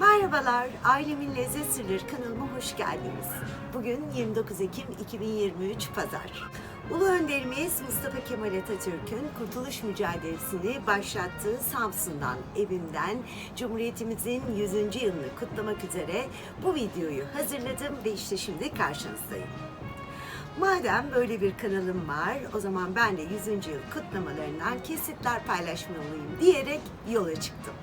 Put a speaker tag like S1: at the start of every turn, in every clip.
S1: Merhabalar, Ailemin Lezzet Sırları kanalıma hoş geldiniz. Bugün 29 Ekim 2023 Pazar. Ulu Önderimiz Mustafa Kemal Atatürk'ün kurtuluş mücadelesini başlattığı Samsun'dan, evimden Cumhuriyetimizin 100. yılını kutlamak üzere bu videoyu hazırladım ve işte şimdi karşınızdayım. Madem böyle bir kanalım var, o zaman ben de 100. yıl kutlamalarından kesitler paylaşmalıyım diyerek yola çıktım.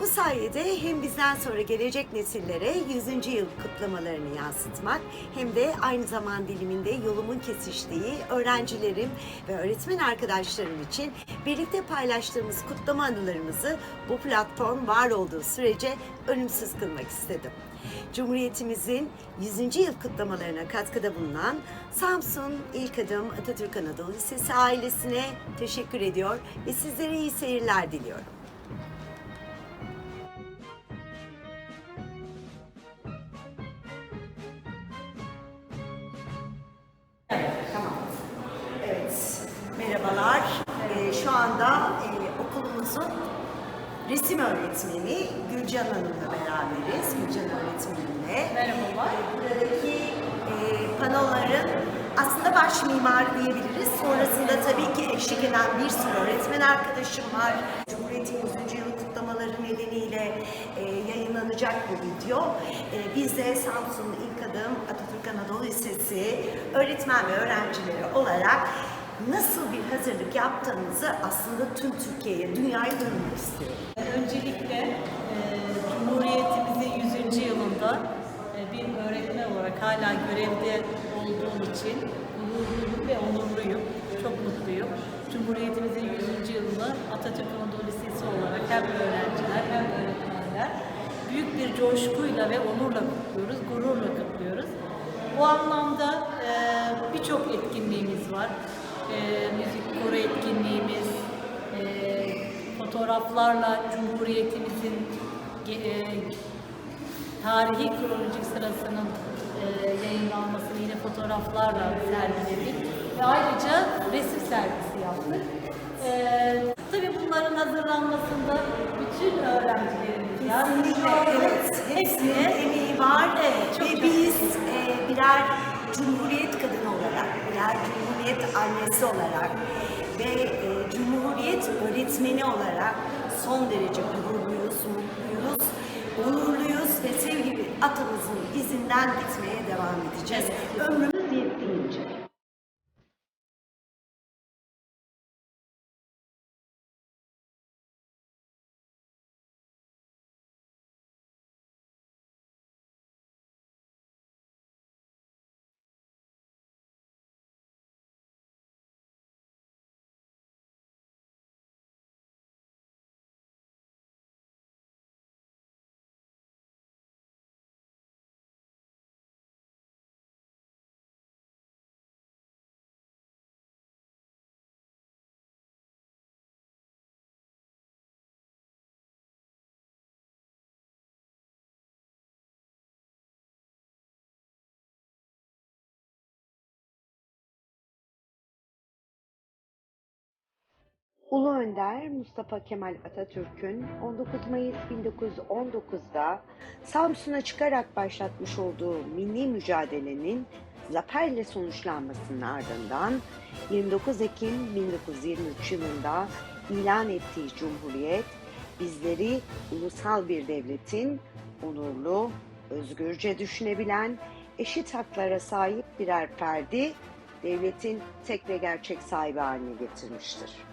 S1: Bu sayede hem bizden sonra gelecek nesillere 100. yıl kutlamalarını yansıtmak hem de aynı zaman diliminde yolumun kesiştiği öğrencilerim ve öğretmen arkadaşlarım için birlikte paylaştığımız kutlama anılarımızı bu platform var olduğu sürece ölümsüz kılmak istedim. Cumhuriyetimizin 100. yıl kutlamalarına katkıda bulunan Samsun İlk Adım Atatürk Anadolu Lisesi ailesine teşekkür ediyor ve sizlere iyi seyirler diliyorum. Öğretmeni Gülcan Hanım'la beraberiz. Gülcan öğretmenimle.
S2: Merhabalar.
S1: Ee, buradaki e, panoların aslında baş mimarı diyebiliriz. Sonrasında tabii ki eşlik eden bir sürü öğretmen arkadaşım var. Cumhuriyet'in 100. yılı kutlamaları nedeniyle e, yayınlanacak bu video. E, biz de Samsun İlk Adım Atatürk Anadolu Lisesi öğretmen ve öğrencileri olarak nasıl bir hazırlık yaptığımızı aslında tüm Türkiye'ye, dünyaya duyurmak istiyorum.
S2: Öncelikle e, Cumhuriyetimizin 100. yılında e, bir öğretmen olarak hala görevde olduğum için gururluyum ve onurluyum. Çok mutluyum. Cumhuriyetimizin 100. yılını Atatürk Anadolu Lisesi olarak hem öğrenciler hem öğretmenler büyük bir coşkuyla ve onurla kutluyoruz, gururla kutluyoruz. Bu anlamda e, birçok etkinliğimiz var. E, müzik koro etkinliğimiz, e, fotoğraflarla Cumhuriyetimizin e, tarihi kronolojik sırasının e, yayınlanmasını yine fotoğraflarla sergiledik ve ayrıca resim sergisi yaptık. E, tabii bunların hazırlanmasında bütün öğrencilerimiz
S1: Kesinlikle evet. Hepsinin emeği var.
S2: Evet, çok
S1: Cumhuriyet kadını olarak, birer Cumhuriyet annesi olarak ve e, Cumhuriyet öğretmeni olarak son derece gururluyuz, mutluyuz, onurluyuz ve sevgili atamızın izinden gitmeye devam edeceğiz. Ömrümüz yettiğince. Ulu Önder Mustafa Kemal Atatürk'ün 19 Mayıs 1919'da Samsun'a çıkarak başlatmış olduğu milli mücadelenin zaferle sonuçlanmasının ardından 29 Ekim 1923 yılında ilan ettiği Cumhuriyet bizleri ulusal bir devletin onurlu, özgürce düşünebilen, eşit haklara sahip birer ferdi devletin tek ve gerçek sahibi haline getirmiştir.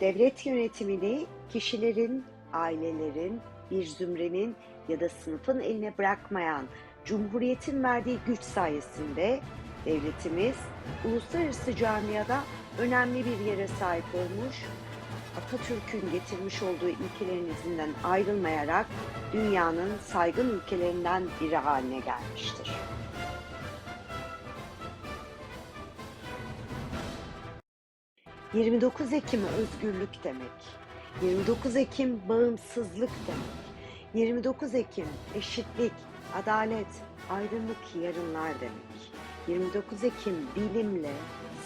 S1: Devlet yönetimini kişilerin, ailelerin, bir zümrenin ya da sınıfın eline bırakmayan Cumhuriyet'in verdiği güç sayesinde devletimiz uluslararası camiada önemli bir yere sahip olmuş, Atatürk'ün getirmiş olduğu ilkelerin izinden ayrılmayarak dünyanın saygın ülkelerinden biri haline gelmiştir. 29 Ekim özgürlük demek. 29 Ekim bağımsızlık demek. 29 Ekim eşitlik, adalet, aydınlık yarınlar demek. 29 Ekim bilimle,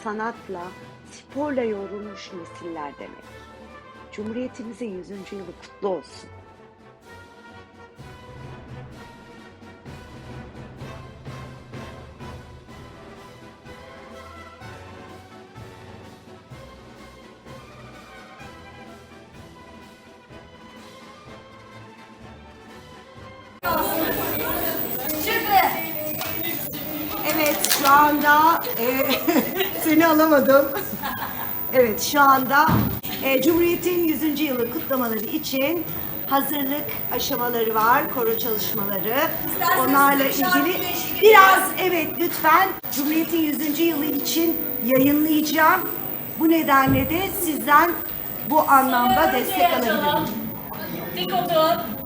S1: sanatla, sporla yorulmuş nesiller demek. Cumhuriyetimizin 100. yılı kutlu olsun. Şu anda e, seni alamadım. Evet şu anda e, Cumhuriyet'in 100. yılı kutlamaları için hazırlık aşamaları var, koro çalışmaları. Onlarla ilgili biraz evet lütfen Cumhuriyet'in 100. yılı için yayınlayacağım. Bu nedenle de sizden bu anlamda destek alabilirim.
S3: Dik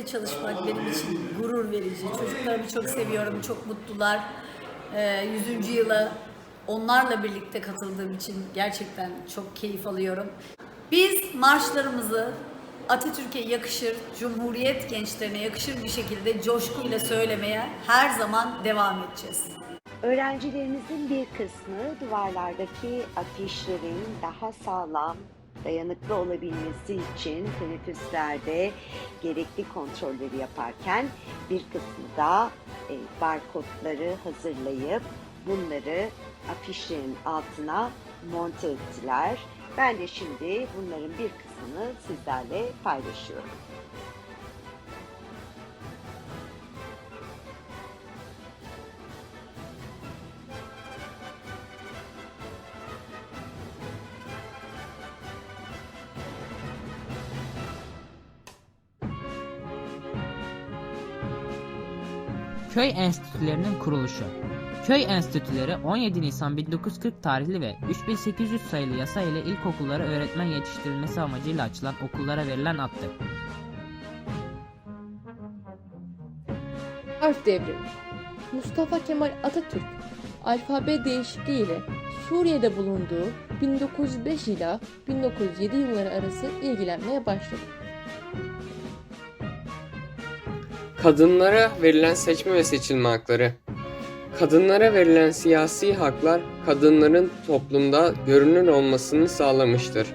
S4: Böyle bir ekiple çalışmak benim için gurur verici. Çocuklarımı çok seviyorum, çok mutlular. Ee, 100. yıla onlarla birlikte katıldığım için gerçekten çok keyif alıyorum. Biz marşlarımızı Atatürk'e yakışır, Cumhuriyet gençlerine yakışır bir şekilde coşkuyla söylemeye her zaman devam edeceğiz.
S1: Öğrencilerimizin bir kısmı duvarlardaki afişlerin daha sağlam, dayanıklı olabilmesi için teneffüslerde gerekli kontrolleri yaparken bir kısmı da e, barkodları hazırlayıp bunları afişlerin altına monte ettiler. Ben de şimdi bunların bir kısmını sizlerle paylaşıyorum.
S5: Köy enstitülerinin kuruluşu. Köy enstitüleri 17 Nisan 1940 tarihli ve 3800 sayılı yasa ile ilkokullara öğretmen yetiştirilmesi amacıyla açılan okullara verilen addır.
S6: Harf devrimi. Mustafa Kemal Atatürk alfabe değişikliği ile Suriye'de bulunduğu 1905 ila 1907 yılları arası ilgilenmeye başladı.
S7: Kadınlara verilen seçme ve seçilme hakları. Kadınlara verilen siyasi haklar kadınların toplumda görünür olmasını sağlamıştır.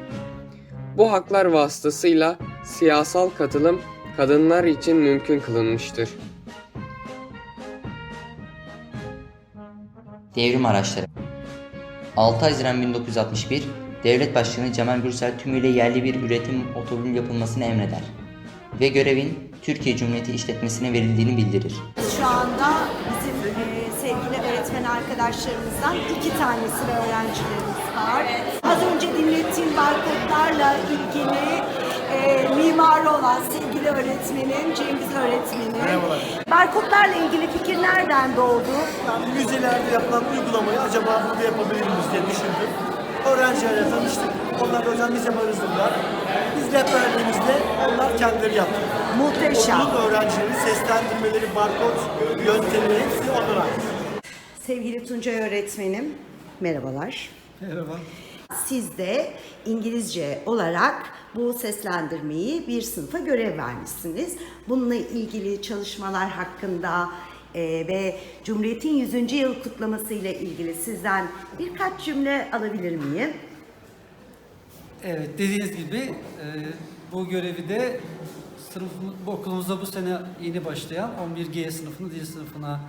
S7: Bu haklar vasıtasıyla siyasal katılım kadınlar için mümkün kılınmıştır.
S8: Devrim araçları 6 Haziran 1961 Devlet Başkanı Cemal Gürsel tümüyle yerli bir üretim otomobil yapılmasını emreder ve görevin Türkiye Cumhuriyeti işletmesine verildiğini bildirir.
S1: Şu anda bizim e, sevgili öğretmen arkadaşlarımızdan iki tanesi ve öğrencilerimiz var. Az önce dinlettiğim barkodlarla ilgili e, mimarı olan sevgili öğretmenim Cengiz öğretmenim. Merhabalar. Barkodlarla ilgili fikir nereden doğdu?
S9: Yani müzelerde yapılan uygulamayı acaba burada yapabilir miyiz diye düşündüm. Öğrencilerle tanıştık. Onlar da hocam biz yaparız dediler. Biz rehberliğimizde onlar kendileri yaptı.
S1: Muhteşem.
S9: Okulun öğrencileri seslendirmeleri, barkod yöntemi hepsi onlara.
S1: Sevgili Tuncay öğretmenim, merhabalar.
S9: Merhaba.
S1: Siz de İngilizce olarak bu seslendirmeyi bir sınıfa görev vermişsiniz. Bununla ilgili çalışmalar hakkında e, ve Cumhuriyet'in 100. yıl kutlaması ile ilgili sizden birkaç cümle alabilir miyim?
S10: Evet, dediğiniz gibi e, bu görevi de sınıfımız, bu okulumuzda bu sene yeni başlayan 11G sınıfını, dil sınıfına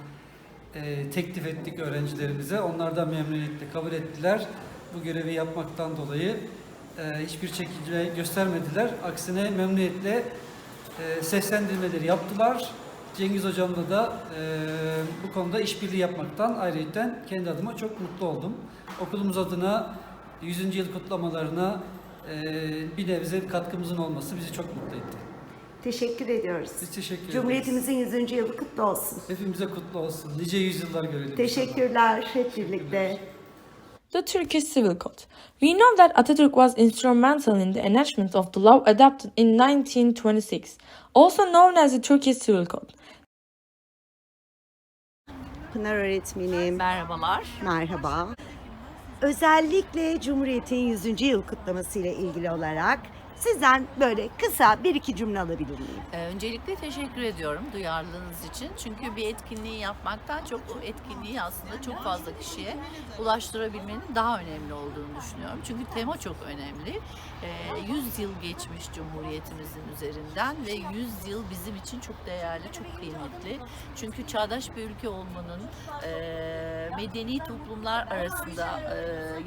S10: e, teklif ettik öğrencilerimize. Onlar da memnuniyetle kabul ettiler. Bu görevi yapmaktan dolayı e, hiçbir çekince göstermediler. Aksine memnuniyetle seslendirmeleri yaptılar. Cengiz Hocam'la da e, bu konuda işbirliği yapmaktan ayrıca kendi adıma çok mutlu oldum. Okulumuz adına 100. yıl kutlamalarına e, bir nebze katkımızın olması bizi çok mutlu etti.
S1: Teşekkür ediyoruz.
S10: Biz teşekkür ederiz.
S1: Cumhuriyetimizin 100. yılı kutlu olsun.
S10: Hepimize kutlu olsun. Nice yüzyıllar görelim.
S1: Teşekkürler hep birlikte.
S11: The Turkish Civil Code. We know that Atatürk was instrumental in the enactment of the law adopted in 1926, also known as the Turkish Civil Code.
S1: Pınar öğretmenim.
S12: Merhabalar.
S1: Merhaba. Özellikle Cumhuriyet'in 100. yıl kutlaması ile ilgili olarak sizden böyle kısa bir iki cümle alabilir miyim?
S12: Ee, öncelikle teşekkür ediyorum duyarlılığınız için. Çünkü bir etkinliği yapmaktan çok o etkinliği aslında çok fazla kişiye ulaştırabilmenin daha önemli olduğunu düşünüyorum. Çünkü tema çok önemli. Ee, 100 yıl geçmiş Cumhuriyetimizin üzerinden ve 100 yıl bizim için çok değerli, çok kıymetli. Çünkü çağdaş bir ülke olmanın, e, medeni toplumlar arasında e,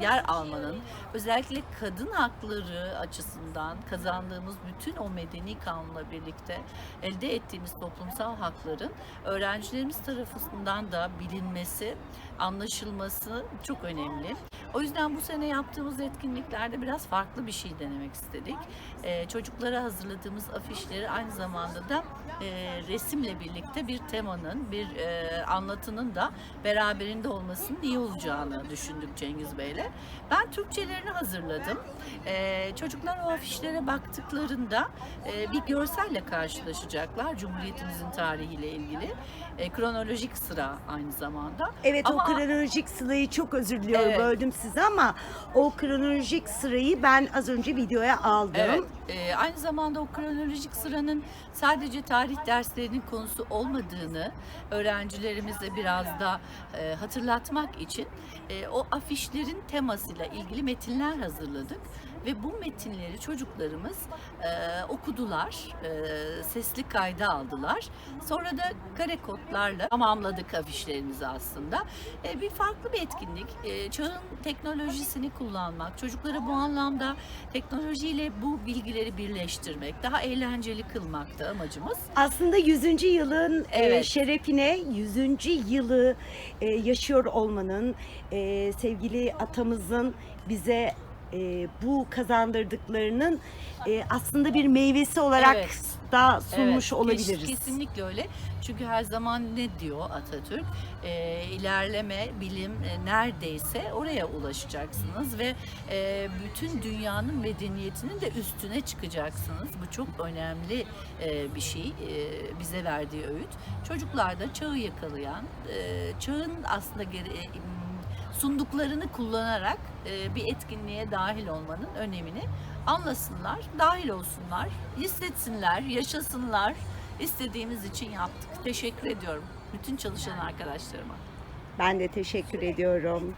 S12: yer almanın, özellikle kadın hakları açısından kazandığımız bütün o medeni kanunla birlikte elde ettiğimiz toplumsal hakların öğrencilerimiz tarafından da bilinmesi, anlaşılması çok önemli. O yüzden bu sene yaptığımız etkinliklerde biraz farklı bir şey denemek istedik. Ee, çocuklara hazırladığımız afişleri aynı zamanda da e, resimle birlikte bir temanın, bir e, anlatının da beraberinde olmasının iyi olacağını düşündük Cengiz Bey'le. Ben Türkçelerini hazırladım. Ee, çocuklar o afişlere baktıklarında e, bir görselle karşılaşacaklar Cumhuriyetimizin tarihiyle ilgili. E, kronolojik sıra aynı zamanda.
S1: Evet
S12: Ama-
S1: kronolojik sırayı çok özür diliyorum
S12: Evet.
S1: böldüm sizi ama o kronolojik sırayı ben az önce videoya aldım.
S12: Evet. E, aynı zamanda o kronolojik sıranın sadece tarih derslerinin konusu olmadığını öğrencilerimize biraz da e, hatırlatmak için e, o afişlerin temasıyla ilgili metinler hazırladık. ve bu metinleri çocuklarımız e, okudular, e, sesli kayda aldılar. Sonra da kare kodlarla tamamladık afişlerimizi aslında. E, bir farklı bir etkinlik. E, çağın teknolojisini kullanmak, çocukları bu anlamda teknolojiyle bu bilgileri birleştirmek, daha eğlenceli kılmak da amacımız.
S1: Aslında 100. yılın e,
S12: Evet.
S1: şerefine 100. yılı e, yaşıyor olmanın e, sevgili atamızın bize e, bu kazandırdıklarının e, aslında bir meyvesi olarak
S12: Evet.
S1: Da sunmuş
S12: Evet,
S1: olabiliriz.
S12: kes- Kesinlikle öyle. Çünkü her zaman ne diyor Atatürk? Ee, ilerleme, bilim e, neredeyse oraya ulaşacaksınız ve e, bütün dünyanın medeniyetinin de üstüne çıkacaksınız. Bu çok önemli e, bir şey e, bize verdiği öğüt. Çocuklar da çağı yakalayan, e, çağın aslında geri, e, sunduklarını kullanarak e, bir etkinliğe dahil olmanın önemini anlasınlar, dahil olsunlar, hissetsinler, yaşasınlar. İstediğimiz için yaptık. Teşekkür ediyorum bütün çalışan arkadaşlarıma.
S1: Ben de teşekkür ediyorum.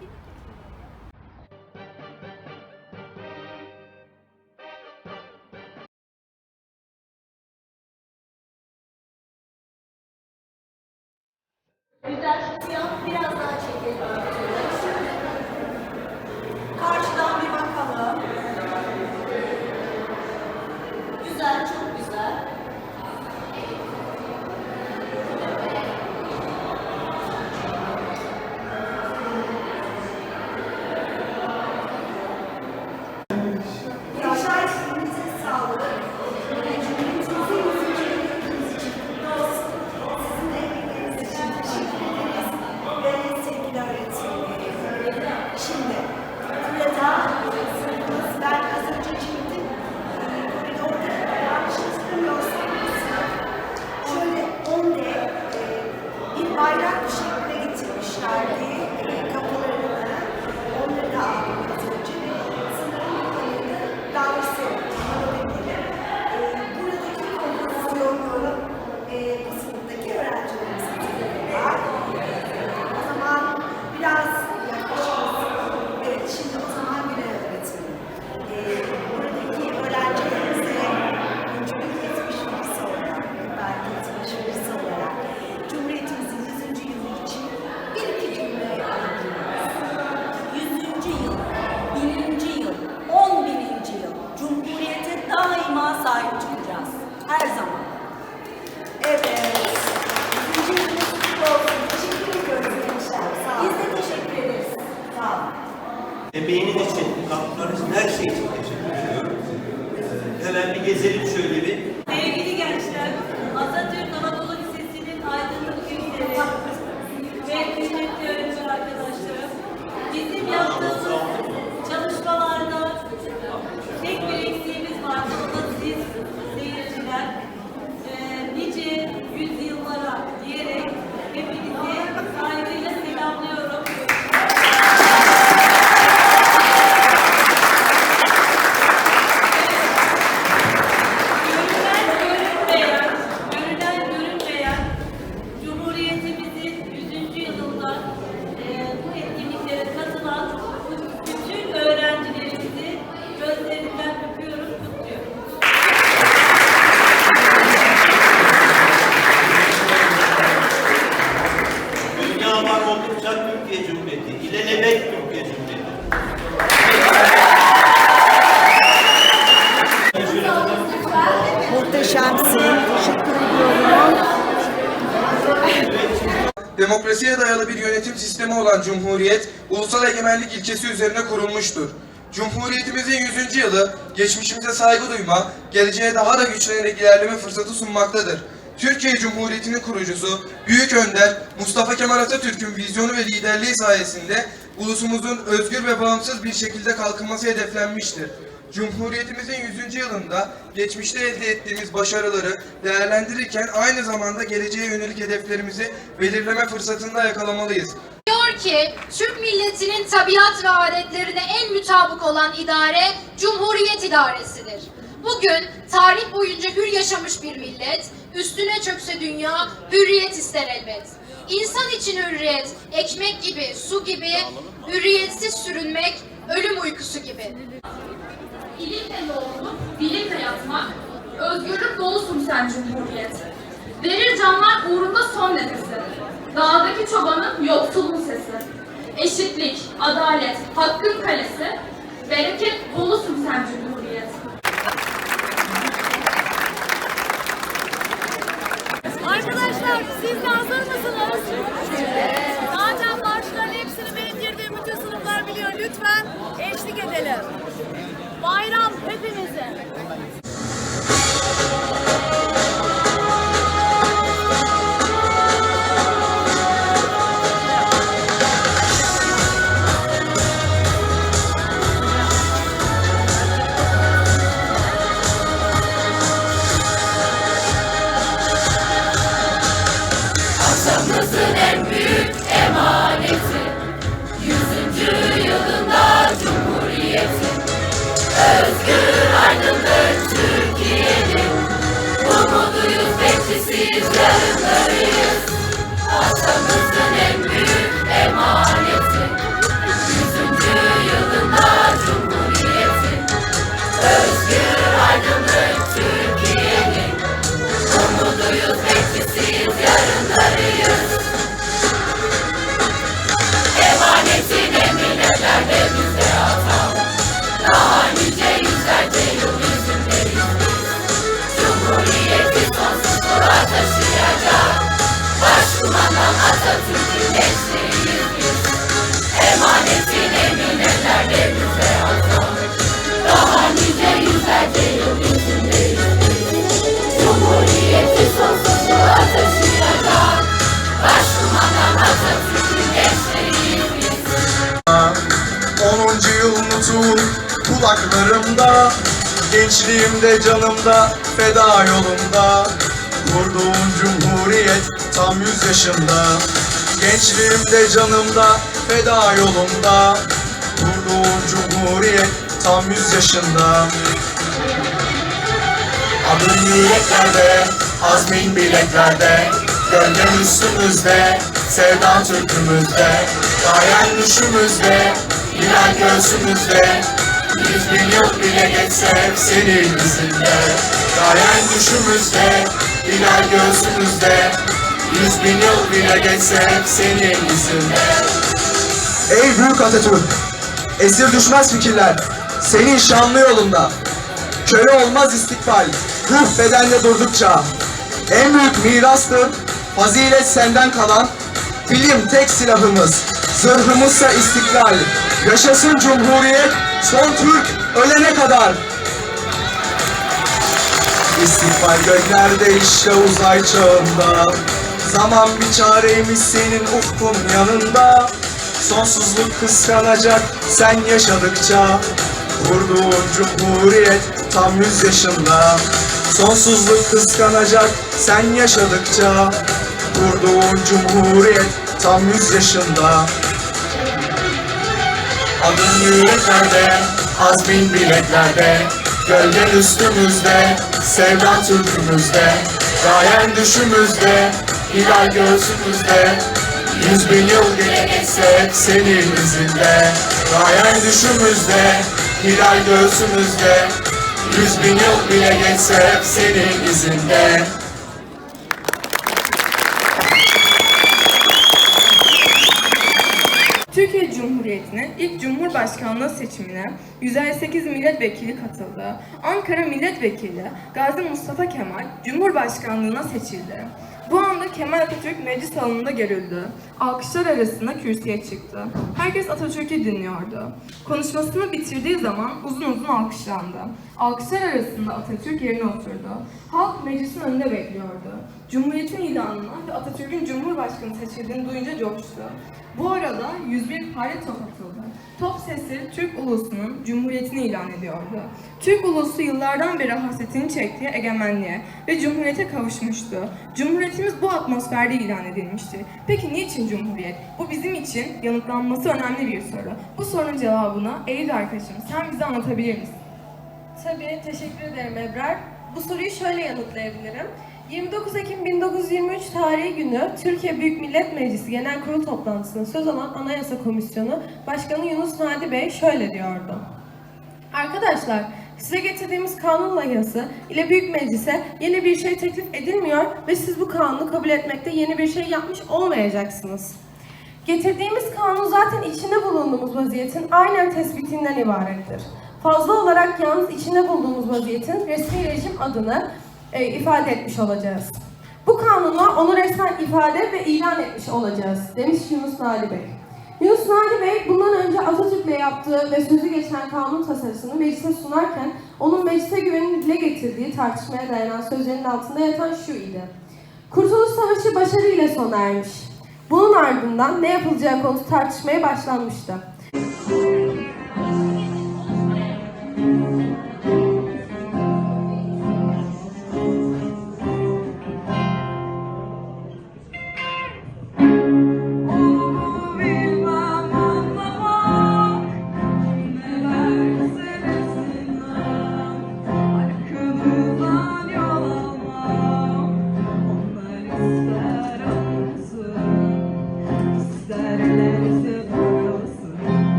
S13: İlkesi üzerine kurulmuştur. Cumhuriyetimizin 100. yılı, geçmişimize saygı duyma, geleceğe daha da güçlenerek ilerleme fırsatı sunmaktadır. Türkiye Cumhuriyeti'nin kurucusu, Büyük Önder Mustafa Kemal Atatürk'ün vizyonu ve liderliği sayesinde ulusumuzun özgür ve bağımsız bir şekilde kalkınması hedeflenmiştir. Cumhuriyetimizin 100. yılında geçmişte elde ettiğimiz başarıları değerlendirirken aynı zamanda geleceğe yönelik hedeflerimizi belirleme fırsatında yakalamalıyız.
S14: Ki Türk milletinin tabiat ve adetlerine en mütabık olan idare Cumhuriyet idaresidir. Bugün tarih boyunca hür yaşamış bir millet, üstüne çökse dünya hürriyet ister elbet. İnsan için hürriyet, ekmek gibi, su gibi, hürriyetsiz sürünmek ölüm uykusu gibi. Bilimle doğruluk, bilimle yatmak, özgürlük dolusun sen Cumhuriyet. Verir canlar uğrunda son nefesi. Dağdaki çobanın, yoksulun sesi. Eşitlik, adalet, hakkın kalesi. Bereket dolusun sen Cumhuriyet.
S15: Arkadaşlar siz de hazır mısınız? Zaten marşların hepsini benim girdiğim bütün sınıflar biliyor. Lütfen eşlik edelim. Bayram hepimize.
S16: Atatürk'ün gençleriyiz biz Emanetin eminelerde bizde atam Daha nice yüzlerce yıl yüzündeyiz biz Cumhuriyeti sonsuzluğa taşıyacak Başkumandan Atatürk'ün gençleriyiz biz
S13: 10. yıl nutuk kulaklarımda Gençliğimde canımda feda yolunda Kurduğum cumhuriyet tam yüz yaşında Gençliğimde canımda feda yolunda. Kurduğum cumhuriyet tam yüz yaşında Adın yüreklerde, azmin bileklerde. Gölgen üstümüzde, sevdan türkümüzde. Gayen düşümüzde, hilal göğsümüzde. Yüz yıl bile geçse hep senin izinde Gayen düşümüzde, hilal göğsümüzde Yüz bin yıl bile geçse hep senin izinde Ey büyük Atatürk! Esir düşmez fikirler, senin şanlı yolunda Köle olmaz istikbal, ruh bedenle durdukça. En büyük mirastır, fazilet senden kalan. Bilim tek silahımız, zırhımızsa istiklal. Yaşasın Cumhuriyet, son Türk ölene kadar. İstikbal göklerde işte uzay çağında. Zaman bir çareymiş senin ufkun yanında. Sonsuzluk kıskanacak sen yaşadıkça. Kurduğun cumhuriyet tam yüz yaşında. Sonsuzluk kıskanacak sen yaşadıkça. Kurduğun cumhuriyet tam yüz yaşında. Adın yüreklerde, azmin bileklerde. Gölgen üstümüzde, sevdan türkümüzde. Gayen düşümüzde, hilal göğsümüzde Yüz bin yıl geçse senin izinde Gayen düşümüzde, hilal göğsümüzde Yüz bin yıl bile geçse hep senin izinde
S11: Türkiye Cumhuriyeti'nin ilk Cumhurbaşkanlığı seçimine 158 milletvekili katıldı. Ankara Milletvekili Gazi Mustafa Kemal Cumhurbaşkanlığına seçildi. Kemal Atatürk meclis salonunda görüldü. Alkışlar arasında kürsüye çıktı. Herkes Atatürk'ü dinliyordu. Konuşmasını bitirdiği zaman uzun uzun alkışlandı. Alkışlar arasında Atatürk yerine oturdu. Halk meclisin önünde bekliyordu. Cumhuriyetin ilanına ve Atatürk'ün Cumhurbaşkanı seçildiğini duyunca coştu. Bu arada 101 pare top atıldı. Top sesi Türk ulusunun cumhuriyetini ilan ediyordu. Türk ulusu yıllardan beri hasretini çektiği egemenliğe ve cumhuriyete kavuşmuştu. Cumhuriyetimiz bu atmosferde ilan edilmişti. Peki niçin cumhuriyet? Bu bizim için yanıtlanması önemli bir soru. Bu sorunun cevabını Eylül arkadaşım sen bize anlatabilir misin?
S17: Tabii, teşekkür ederim Ebrar. Bu soruyu şöyle yanıtlayabilirim. 29 Ekim 1923 tarihi günü Türkiye Büyük Millet Meclisi Genel Kurul toplantısında söz alan Anayasa Komisyonu Başkanı Yunus Nadi Bey şöyle diyordu. Arkadaşlar, Size getirdiğimiz kanun layihası ile Büyük Meclis'e yeni bir şey teklif edilmiyor ve siz bu kanunu kabul etmekte yeni bir şey yapmış olmayacaksınız. Getirdiğimiz kanun zaten içinde bulunduğumuz vaziyetin aynen tespitinden ibarettir. Fazla olarak yalnız içinde bulunduğumuz vaziyetin resmi rejim adını e, ifade etmiş olacağız. Bu kanunla onu resmen ifade ve ilan etmiş olacağız, demiş Yunus Nali Bey. Yunus Nali Bey bundan önce Atatürk'le yaptığı ve sözü geçen kanun tasarısını meclise sunarken onun meclise güvenini dile getirdiği tartışmaya dayanan sözlerin altında yatan şu idi. Kurtuluş Savaşı başarıyla sona ermiş. Bunun ardından ne yapılacağı konusu tartışmaya başlanmıştı.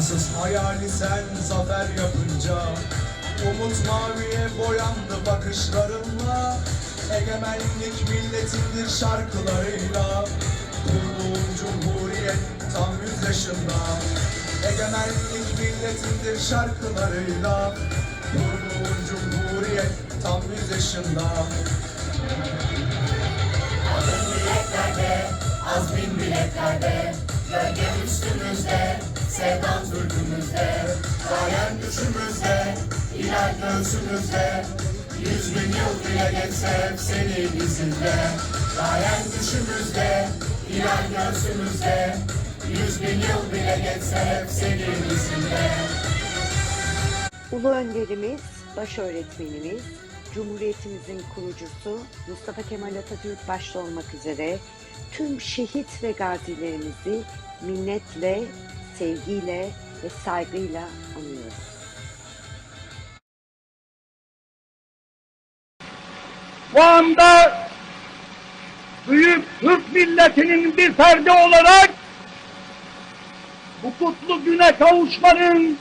S18: İmkansız hayali sen zafer yapınca Umut maviye boyandı bakışlarınla. Egemenlik milletindir şarkılarıyla. Kurduğun cumhuriyet tam yüz yaşında. Egemenlik milletindir şarkılarıyla. Kurduğun cumhuriyet tam yüz yaşında.
S16: Adın bileklerde, azmin bileklerde, gölge üstümüzde, sevdan türkümüzde, gayen düşümüzde, hilal göğsümüzde, yüz bin yıl bile geçse hep senin izinde, gayen düşümüzde, hilal göğsümüzde, yüz bin yıl bile geçse hep senin izinde.
S1: Ulu önderimiz, baş öğretmenimiz, Cumhuriyetimizin kurucusu Mustafa Kemal Atatürk başta olmak üzere tüm şehit ve gazilerimizi minnetle, sevgiyle ve saygıyla anıyoruz.
S3: Bu anda büyük Türk milletinin bir ferdi olarak bu kutlu güne kavuşmanın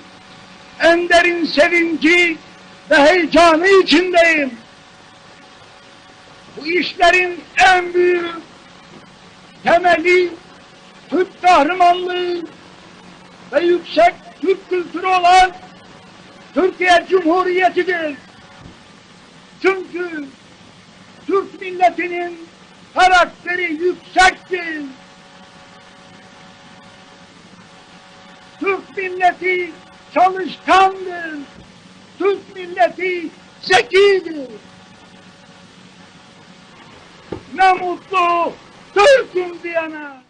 S3: en derin sevinci ve heyecanı içindeyim. Bu işlerin en büyük temeli Türk kahramanlığı ve yüksek Türk kültürü olan Türkiye Cumhuriyeti'dir. Çünkü Türk milletinin karakteri yüksektir. Türk milleti çalışkandır. Türk milleti zekidir. Ne mutlu Türk'üm diyene.